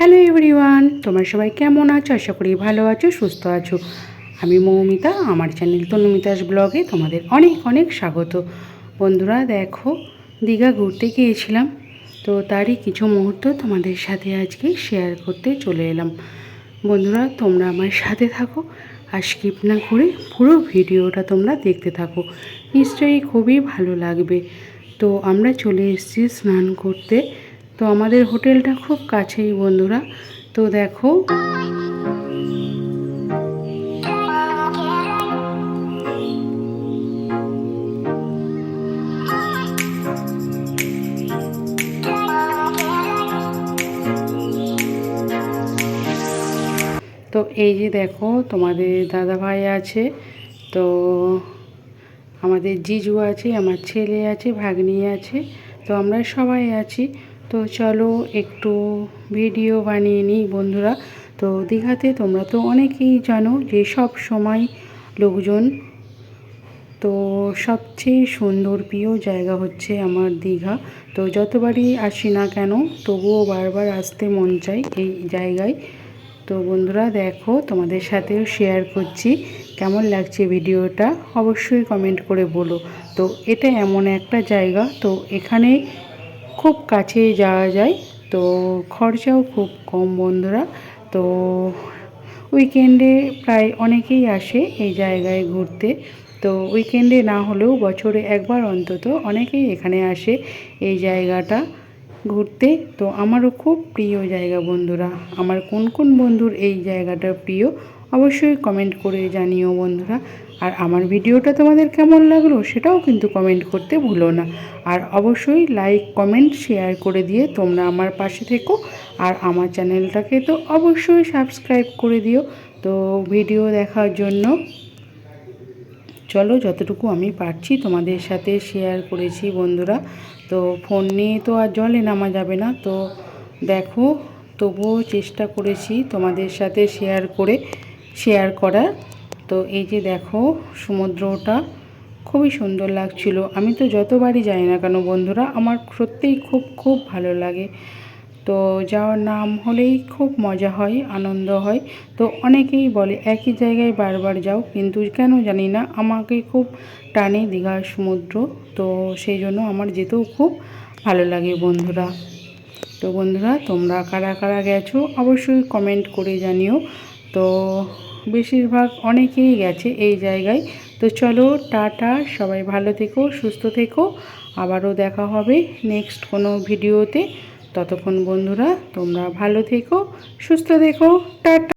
Hello everyone, তোমার সবাই কেমন আছো? আশা করি ভালো আছো, সুস্থ আছো। আমি মৌমিতা, আমার চ্যানেল তনুমিতাস ব্লগে তোমাদের অনেক অনেক স্বাগত। বন্ধুরা, দেখো, দীঘা ঘুরতে গিয়েছিলাম। তো তারই কিছু মুহূর্ত তোমাদের সাথে আজকে শেয়ার করতে চলে এলাম। বন্ধুরা, তোমরা আমার সাথে থাকো আর স্কিপ না করে পুরো ভিডিওটা তোমরা দেখতে থাকো। নিশ্চয়ই খুবই ভালো লাগবে। তো আমরা চলে এসেছি স্নান করতে। তো আমাদের হোটেলটা খুব কাছেই বন্ধুরা। তো দেখো। তো এই যে দেখো, তোমাদের দাদা ভাই আছে, তো আমাদের জিজু আছে, আমার ছেলে আছে, ভাগ্নি আছে, তো আমরা সবাই আছি। তো চলো একটু ভিডিও বানিয়ে নিই বন্ধুরা। তো দীঘাতে তোমরা তো অনেকেই জানো যে সব সময় লোকজন, তো সবচেয়ে সুন্দর প্রিয় জায়গা হচ্ছে আমার দীঘা। তো যতবারই আসি না কেন, তবুও বারবার আসতে মন চাই এই জায়গায়। তো বন্ধুরা দেখো, তোমাদের সাথেও শেয়ার করছি। কেমন লাগছে ভিডিওটা? অবশ্যই কমেন্ট করে বলো। তো এটা এমন একটা জায়গা, তো এখানে খুব কাছে যাওয়া যায়, তো খরচাও খুব কম বন্ধুরা। তো উইকেন্ডে প্রায় অনেকেই আসে এই জায়গায় ঘুরতে। তো উইকেন্ডে না হলেও বছরে একবার অন্তত অনেকেই এখানে আসে এই জায়গাটা ঘুরতে। তো আমারও খুব প্রিয় জায়গা বন্ধুরা। আমার কোন কোন বন্ধুর এই জায়গাটা প্রিয় অবশ্যই কমেন্ট করে জানিও বন্ধুরা। আর আমার ভিডিওটা তোমাদের কেমন লাগল সেটাও কিন্তু কমেন্ট করতে ভুলো না। আর অবশ্যই লাইক কমেন্ট শেয়ার করে দিয়ে তোমরা আমার পাশে থেকো। আর আমার চ্যানেলটাকে তো অবশ্যই সাবস্ক্রাইব করে দিও। তো ভিডিও দেখার জন্য চলো যতটুকু আমি পারছি তোমাদের সাথে শেয়ার করেছি বন্ধুরা। তো ফোন নিয়ে তো আর জলে নামা যাবে না। তো দেখো, তবুও চেষ্টা করেছি তোমাদের সাথে শেয়ার করে। শেয়ার করা। তো এই যে দেখো, সমুদ্রটা খুবই সুন্দর লাগছিল। আমি তো যতবারই যাই না কেন বন্ধুরা, আমার সত্যিই খুব খুব ভালো লাগে। তো যাওয়ার নাম হলেই খুব মজা হয়, আনন্দ হয়। তো অনেকেই বলে, একই জায়গায় বারবার যাও, কিন্তু কেন জানি না, আমাকে খুব টানে দীঘার সমুদ্র। তো সেই জন্য আমার যেতেও খুব ভালো লাগে বন্ধুরা। তো বন্ধুরা, তোমরা কারা কারা গেছো, অবশ্যই কমেন্ট করে জানিও। তো বেশিরভাগ অনেকেই গেছে এই জায়গায়। তো চলো, টাটা, সবাই ভালো থেকো, সুস্থ থেকো। আবারও দেখা হবে নেক্সট কোনো ভিডিওতে ততক্ষণ বন্ধুরা, তোমরা ভালো থেকো, সুস্থ দেখো টাটা।